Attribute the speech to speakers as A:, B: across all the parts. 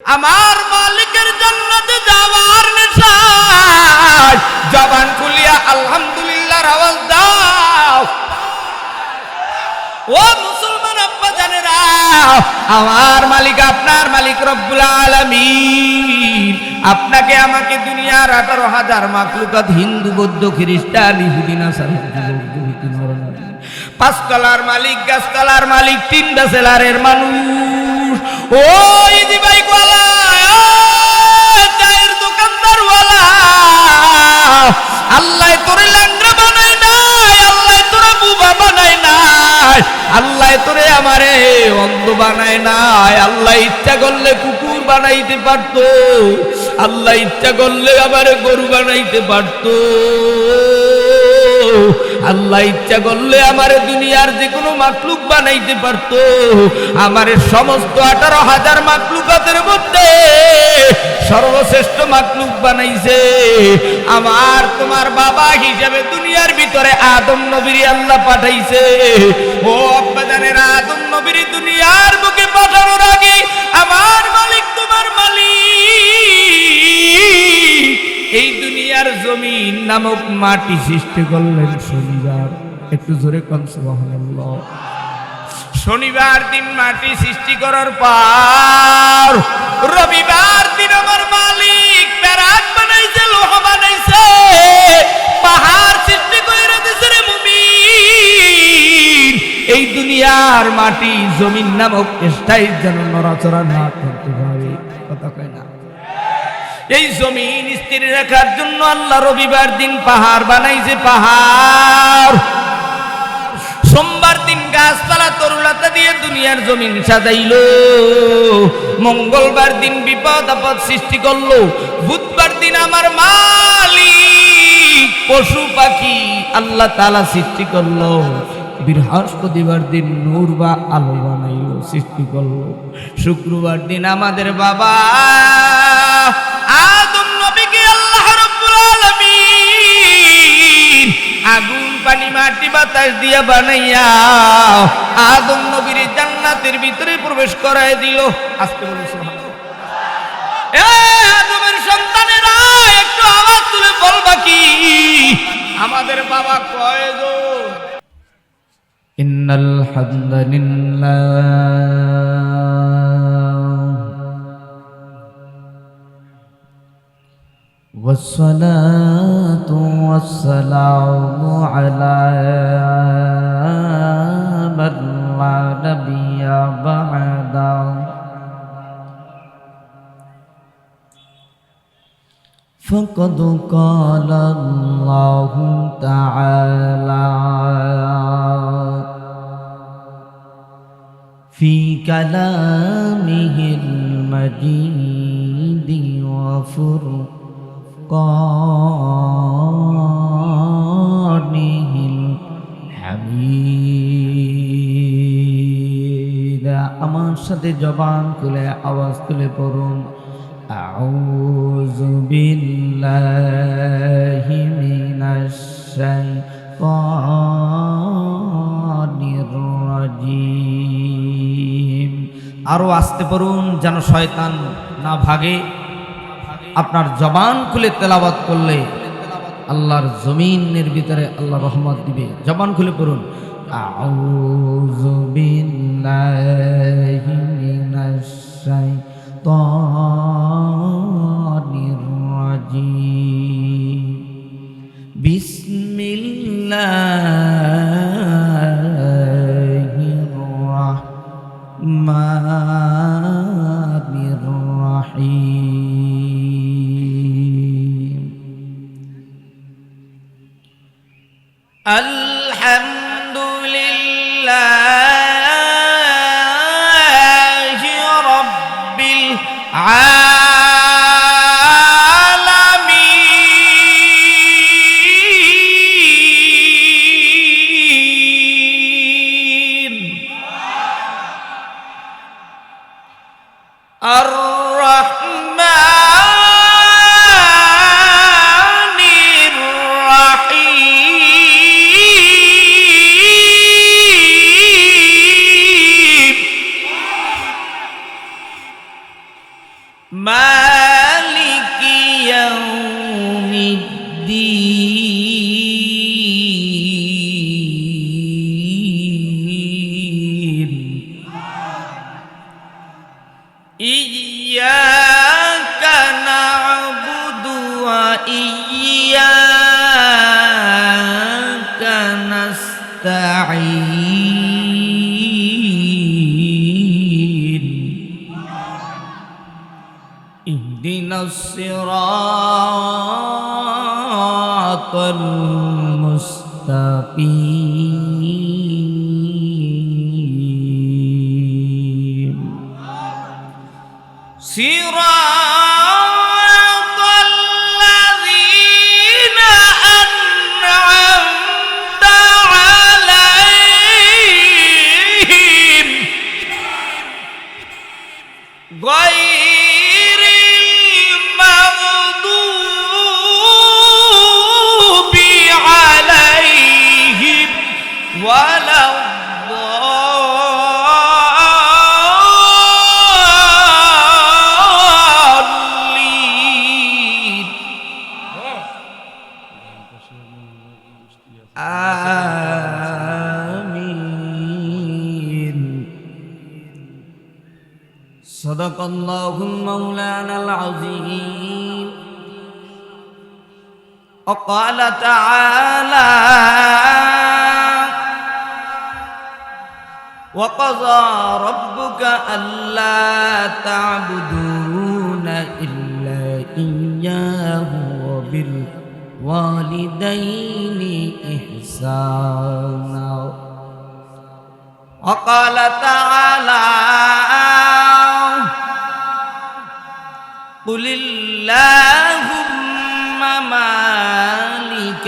A: আমার মালিকের জান্নাতে যাওয়ার নেশায় জবান খুলিয়া আলহামদুলিল্লাহর আওয়াজ দাও। ও মুসলমান আব্বা জানেরা, আমার মালিক আপনার মালিক রব্বুল আলামিন। আপনাকে আমাকে দুনিয়ার আঠারো হাজার মাকলুকাত হিন্দু, বৌদ্ধ, খ্রিস্টান, ইহুদি, নাসারি পাঁচতলার মালিক, গাছতলার মালিক তিনটা সেলারের মানুষ। ও ইদি বাইক চায়ের দোকানদার আল্লাহ তোরে ল্যাংরা বানাই নাই, আল্লাহ তোরে বুবা বানাই নাই, আল্লাহ তোরে আমারে অন্ধ বানায় নাই, আল্লাহ ইচ্ছা করলে কুকুর বানাইতে পারতো, আল্লাহ ইচ্ছা করলে আমারে গরু বানাইতে পারতো। আল্লাহ ইচ্ছা করলে আমার দুনিয়ার যে কোনো মাকলুক বানাইতে পারত। আমার সমস্ত আঠারো হাজার মাকলুকাতের মধ্যে সর্বশ্রেষ্ঠ মাকলুক বানাইছে। আমার তোমার বাবা হিসাবে দুনিয়ার ভিতরে আদম নবীর আল্লাহ পাঠাইছে। ও আব্বাজানের আদম নবীর নামক মাটি সৃষ্টি করলেন শনিবার। একটু জোরে কম সুবহানাল্লাহ। শনিবার দিন মাটি সৃষ্টি করার পর রবিবার দিন আমার মালিক প্যারাক বানাইছে, লোহ বানাইছে, পাহাড় সৃষ্টি করে দিছে রে এই দুনিয়ার মাটি জমিন নামক স্থায়ী যেন নড়াচড়া না না এই জমিন স্থির রাখার জন্য আল্লাহ রবিবার দিন পাহাড় বানাইছে, পাহাড়। সোমবার দিন গাছপালা তরুলতা দিয়ে দুনিয়ার জমিন সাজাইল। মঙ্গলবার দিন বিপদ আপদ সৃষ্টি করল। বুধবার দিন আমার মালিক, পশু পাখি আল্লাহ তালা সৃষ্টি করল। বৃহস্পতিবার দিন নূর বা আলো বানাইল, সৃষ্টি করল। শুক্রবার দিন আমাদের বাবা মাটি বাতাস দিয়া বানাইয়া আদম নবীর জান্নাতের ভিতরে প্রবেশ করায় দিল। আজকে বলি সুবহানাল্লাহ। এ আদমের সন্তানেরা, একটু আওয়াজ তুলে বলবা কি? আমাদের বাবা কয়জন? ইন্নাল হামদুলিল্লাহ والصلاة والسلام على من لا نبي بعده. فقد قال الله تعالى في كلامه المجيد وفرقانه الحميد আমার সাথে জবান খুলে আওয়াজ তুলে পড়ুন أعوذ بالله من الشيطان الرجيم আরো আসতে পারুন যেন শয়তান না ভাগে আপনার জবান খুলে তেলাবাত করলে আল্লাহর জমিনের ভিতরে আল্লাহ রহমত দিবে। জবান খুলে পড়ুন। শাইতানির نستعين اهدنا الصراط غير وقال تعالى وقضى ربك ألا تعبدون إلا إياه وبالوالدين إحسانا. وقال تعالى قل مالك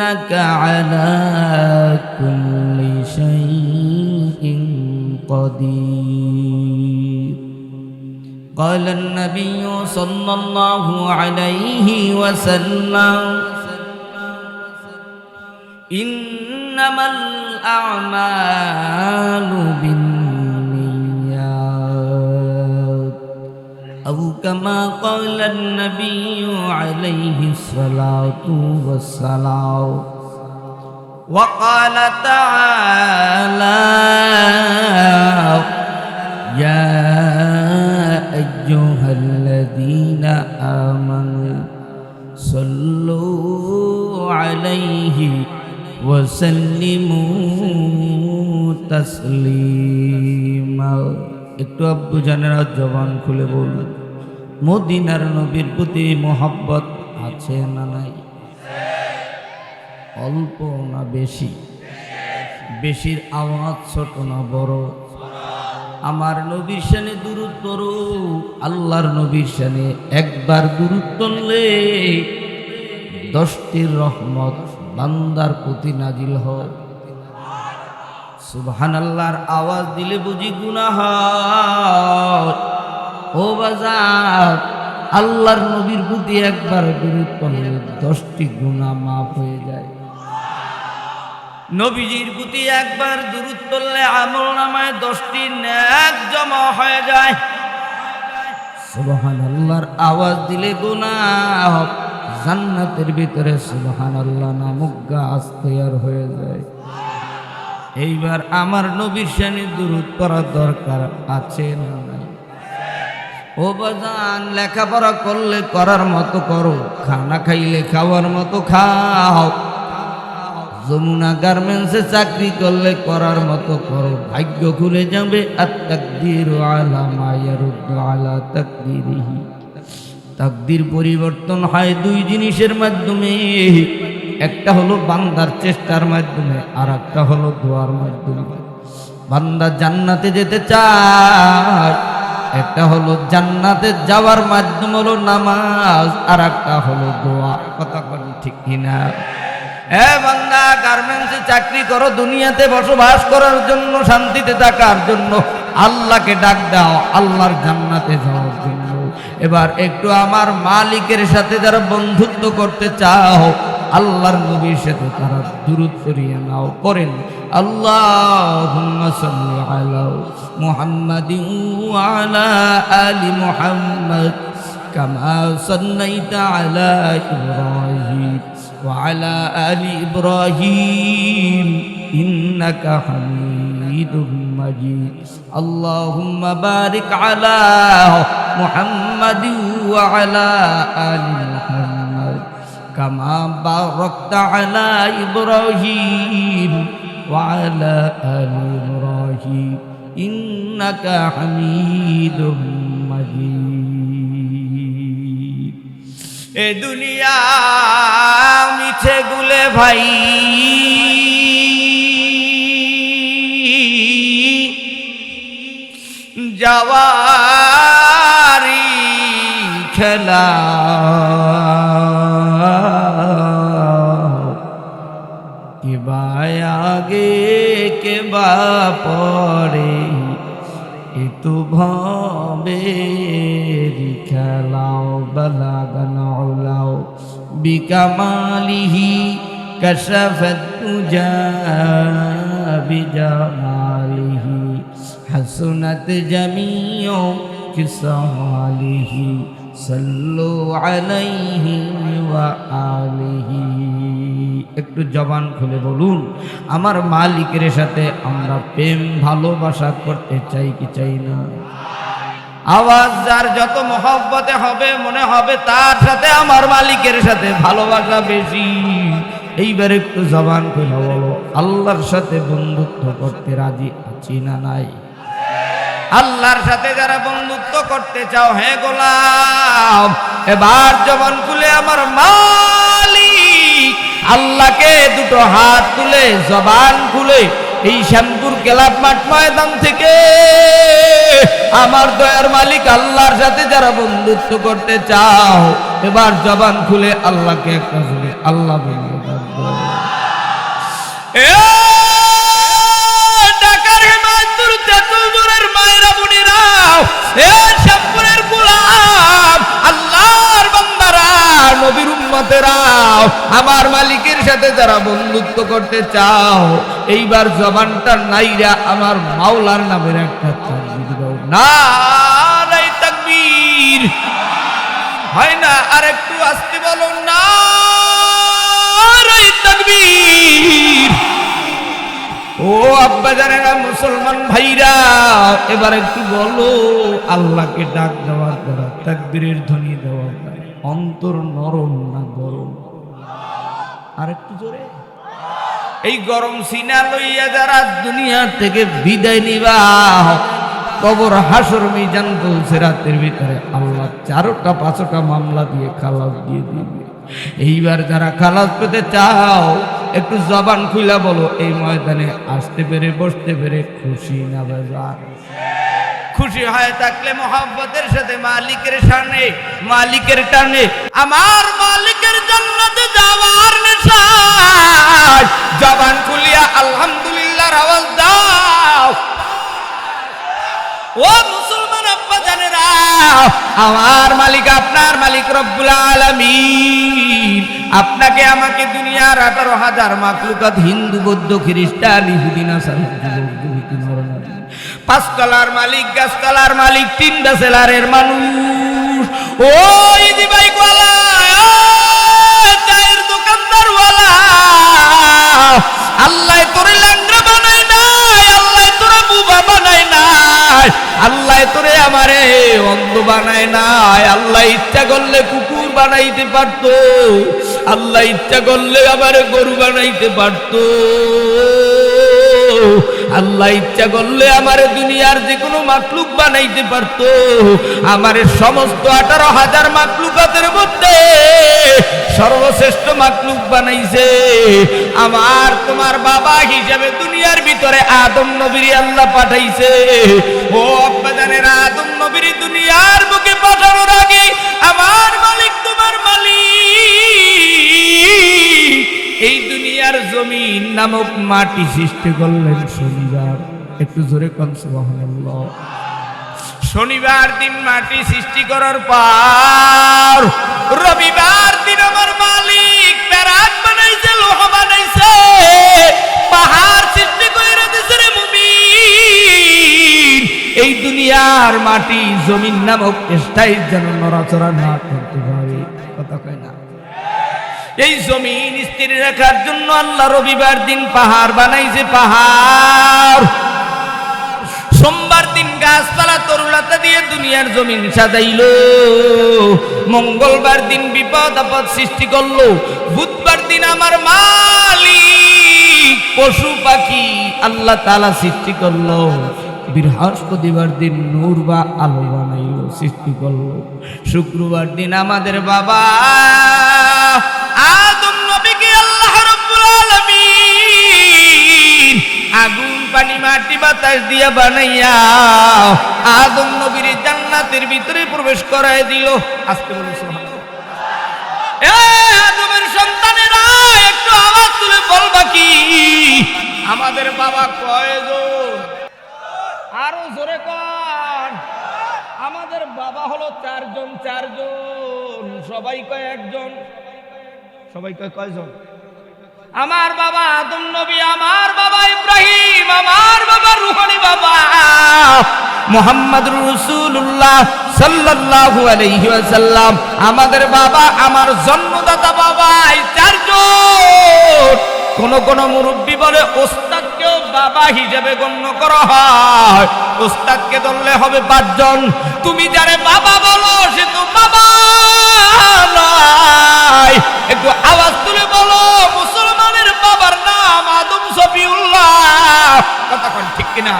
A: إنك على كل شيء قدير. قال النبي صلى الله عليه وسلم إنما الأعمال بالنيات أو كما قال النبي عليه الصلاة والسلام وقال تعالى يا أيها الذين آمنوا صلوا عليه وسلموا تسليما একটু আব্বু জানেরা জবান খুলে বলুন মদিনার নবীর প্রতি মোহাব্বত আছে না নাই? অল্প না বেশি? বেশির আওয়াজ ছোট না বড়? আমার নবীর শানে দূরত করো আল্লাহর নবীর শানে একবার দূরত করলে দশটির রহমত বান্দার প্রতি নাজিল হয়। সুবহান আল্লাহর আওয়াজ দিলে বুঝি গুনাহ হয়। ও বাজার, আল্লাহর নবীর প্রতি একবার দূরত করলে দশটি গুনাহ মাফ হয়ে যায়। নবীজির প্রতি একবার দূরত করলে আমল নামায় দশটি ন্যাক জমা হয়ে যায়। সুবহান আল্লাহর আওয়াজ দিলে গুনাহ জান্নাতের ভিতরে সুবহান আল্লাহ নামক গাছ তৈয়ার হয়ে যায়। এইবার আমার নবীর শানে দূরত করার দরকার আছে না নাই? ও বাজান, লেখাপড়া করলে করার মতো করো, খানা খাইলে খাওয়ার মতো খাও। যমুনা গার্মেন্টসে চাকরি করলে করার মতো করো। ভাগ্য খুলে যাবে আর তাকদির আলা মায়ারুদ্দু আলা তাকদিরিহি। তাকদির পরিবর্তন হয় দুই জিনিসের মাধ্যমে। একটা হলো বান্দার চেষ্টার মাধ্যমে আর একটা হলো দোয়ার মাধ্যমে। বান্দা জান্নাতে যেতে চায় একটা হলো জান্নাতে যাওয়ার মাধ্যম হলো নামাজ আর একটা হলো দোয়া। কথা বলেন ঠিক কিনা? বান্দা গার্মেন্টসে চাকরি করো, দুনিয়াতে বসবাস করার জন্য, শান্তিতে থাকার জন্য, আল্লাহকে ডাক দাও, আল্লাহর জান্নাতে যাওয়ার জন্য। এবার একটু আমার মালিকের সাথে যারা বন্ধুত্ব করতে চাও আল্লাহর নবীর সাথে তারা দূরত করিয়ে নাও করেন আল্লাহ আলা মুহাম্মাদিন ওয়া আলা আলি মুহাম্মদ كما صليت على إبراهيم وعلى آل إبراهيم إنك حميد مجيد اللهم بارك على محمد وعلى آل محمد كما باركت على إبراهيم وعلى آل إبراهيم إنك حميد مجيد এ দুনিয়া মিছে গুলে ভাই যাওয়ারি এ তো ভবের খেলাও বলাগন উলাও বিকামালিহি কশফত তুজা বিজামালিহি حسنت جميع كساله صلوا عليه وآله একটু জবান খুলে বলুন, আমার মালিকের সাথে আমরা প্রেম ভালোবাসা করতে চাই কি চাই না? আওয়াজ যার যত মহব্বতে হবে, মনে হবে তার সাথে আমার মালিকের সাথে ভালোবাসা বেশি। এইবার একটু জবান খুলে বলো, আল্লাহর সাথে বন্ধুত্ব করতে রাজি আছি না নাই? আল্লাহর সাথে যারা বন্ধুত্ব করতে চাও হ্যাঁ গোলাম, এবার জবান খুলে আমার মালিক আল্লাহকে দুটো হাত তুলে, জবান খুলে, এই শ্যামপুর ক্লাব মাঠ ময়দান থেকে আমার দয়ার মালিক আল্লাহর সাথে যারা বন্ধুত্ব করতে চাও, এবার জবান খুলে আল্লাহকে একটা জুড়ে আল্লাহ মায়েরা গোলাম, আল্লাহর বান্দারা, নবীর উম্মতেরাও আমার মালিকের সাথে যারা বন্ধুত্ব করতে চাও, এইবার জবানটা নাইরা আমার মাওলার নামের একটা না হয় না, আর একটু আসতে বলো না ও আব্বা মুসলমান ভাইরা, এবার একটু বলো, আল্লাহকে ডাক দেওয়ার দ্বারা তাকবীরের ধ্বনি দেওয়ার দ্বারা অন্তর নরম না গরম? আর একটু জোরে। এই গরম সিনা লইয়া যারা দুনিয়া থেকে বিদায় নিবা, কবর হাসর মিজান বলছে রাতের ভিতরে, আল্লাহ চারোটা পাঁচটা মামলা দিয়ে খালাস দিয়ে দিবে। এইবার যারা খালাস পেতে চাও, একটু জবান খুলা বলো, এই ময়দানে আসতে পেরে, বসতে পেরে খুশি না বেজার? খুশি হয়ে থাকলে মোহাব্বতের সাথে মালিকের সামনে, মালিকের টানে। আমার মালিকের জান্নাতে যাওয়ার জবান খুলিয়া আলহামদুলিল্লাহর আওয়াজ দাও। ও মুসলমান আব্বা জানেরা আমার মালিক আপনার মালিক রব্বুল আলামিন। আপনাকে আমাকে দুনিয়ার আঠারো হাজার মাকলুকাত হিন্দু, বৌদ্ধ, খ্রিস্টান, ইহুদি, নাসারা যুবক যুবতী নরনারী পাঁচতলার মালিক, গাছতলার মালিক, তিন সেলারের মানুষ। ওই ইদি বাইক চায়ের দোকানদার আল্লাহ তোরে ল্যাংরা বানায় নাই, আল্লাহ তোরা বুবা বানায় নাই, আল্লাহ তোরে আমারে অন্ধ বানায় নাই, আল্লাহ ইচ্ছা করলে কুকুর বানাইতে পারতো, আল্লাহ ইচ্ছা করলে আমারে গরু বানাইতে পারতো। আল্লাহ ইচ্ছা করলে আমার দুনিয়ার যে কোনো মাকলুক বানাইতে পারত। আমার সমস্ত আঠারো হাজার মাকলুকাতের মধ্যে সর্বশ্রেষ্ঠ মাকলুক বানাইছে। আমার তোমার বাবা হিসাবে দুনিয়ার ভিতরে আদম নবীর আল্লাহ পাঠাইছে। ও আব্বাজানের আদম নবীর দুনিয়ার বুকে পাঠানোর আগে আমার মালিক তোমার মালিক। নামক মাটি সৃষ্টি করলেন শনিবার। একটু জোরে কন শনিবার দিন মাটি সৃষ্টি করার পর রবিবার দিন আমার মালিক প্যারাক বানাইছে, লোহা বানাইছে, পাহাড় সৃষ্টি করে দিছে রে মুমিন। এই দুনিয়ার মাটি জমিন নামক স্থায়ী যেন নড়াচড়া না করতে পারে। কথা কয় না। এই জমিন স্থির রাখার জন্য আল্লাহ রবিবার দিন পাহাড় বানাইছে, পাহাড়। সোমবার দিন গাছপালা তরুলতা দিয়ে দুনিয়ার জমিন সাজাইল। মঙ্গলবার দিন বিপদ আপদ সৃষ্টি করল। বুধবার দিন আমার মালিক পশু পাখি আল্লাহ তালা সৃষ্টি করল। বৃহস্পতিবার দিন নূর বা আলো বানাইলো, সৃষ্টি করল। শুক্রবার দিন আমাদের বাবা বাতাস দিয়া বানাইয়া আদম নবীর জান্নাতের ভিতরে প্রবেশ করায় দিল। আজকে আদমের সন্তানেরা, একটু আওয়াজ তুলে আমাদের বাবা কয়জন আরও জোরে কন। আমাদের বাবা হলো চারজন চারজন। সবাই কয় একজন? সবাই কয় কয়জন? আমার বাবা আদম নবী, আমার বাবা ইব্রাহিম, আমার বাবা রুহানি বাবা। মোহাম্মদ রসুল্লাহ সাল্লাল্লাহু আলাইহি ওয়াসাল্লাম, আমাদের বাবা, আমার জন্মদাতা বাবা চারজন। কোন কোন মুরব্বী বলে ওস্তাদকেও বাবা হিসেবে গণ্য করা হয়। ওস্তাদকে ধরলে হবে পাঁচজন। তুমি যারে বাবা বলো, সে তো বাবা একটু আওয়াজ তুলে বলো, মুসলমানের বাবার নাম আদম সফিউল্লাহ কতক্ষণ ঠিক কিনা?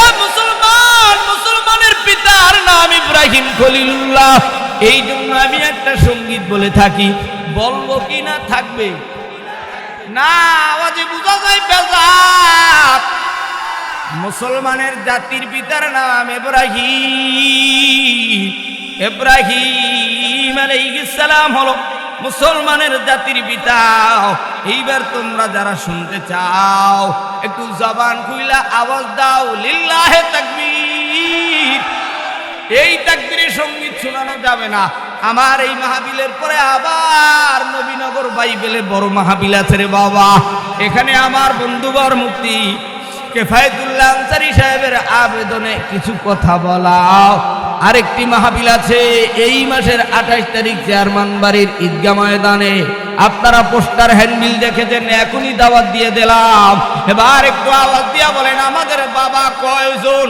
A: এ মুসলমান, মুসলমানের পিতার নাম ইব্রাহিম খলিলুল্লাহ। এই জন্য আমি একটা সংগীত বলে থাকি। বলব কি না থাকবে? না, আওয়াজে মুসলমানের জাতির পিতার নাম এব্রাহিম এব্রাহিম সালাম হলো মুসলমানের জাতির পিতা। এইবার তোমরা যারা শুনতে চাও, একটু জবান খুইলা আওয়াজ দাও, লিল্লাহে তাকবীর। এই তাকবীরের সংগীত শোনানো যাবে না। আমার এই মাহাবিলের পরে আবার নবীনগর বাইবেলে বড় মাহাবিল আছে রে বাবা। এখানে আমার বন্ধুবর মুক্তি কেফায়তুল্লাহ আনসারি সাহেবের আবেদনে কিছু কথা বলাও। আরেকটি মাহাবিল আছে, এই মাসের আঠাশ তারিখ চেয়ারম্যান বাড়ির ঈদগা ময়দানে। আপনারা পোস্টার, হ্যান্ডবিল দেখেছেন, এখনই দাওয়াত দিয়ে দিলাম। এবার একটু আওয়াজ দিয়া বলেন, আমাদের বাবা কয়জন?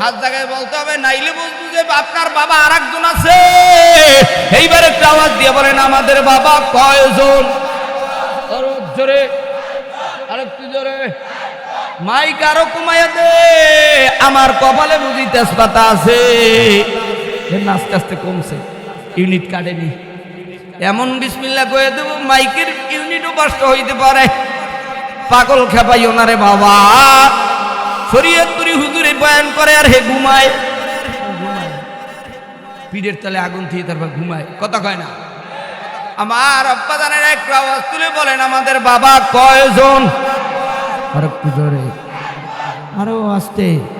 A: হাত জায়গায় বলতে হবে, নাইলে বুঝব যে আপনার বাবা আর একজন আছে। এইবার একটু আওয়াজ দিয়ে বলেন, আমাদের বাবা কয়জন? জোরে, আরেকটু জোরে। মাইক আরও কমাইয়া দে। আমার কপালে বুঝি তেজপাতা আছে। আস্তে আস্তে কমছে। ইউনিট কাটেনি। এমন বিসমিল্লা কয়ে দেবো, মাইকের ইউনিটও কষ্ট হইতে পারে। পাগল খেপাই ওনারে বাবা। শরীয়তপুরি হুজুরে বয়ান করে আর হে ঘুমায়। পিঠের তলে আগুন দিয়ে তারপর ঘুমায়। কথা কয় না। আমার অপ্পাদানের একটু আওয়াজ তুলে বলেন, আমাদের বাবা কয়জন? আর আরও আসতে।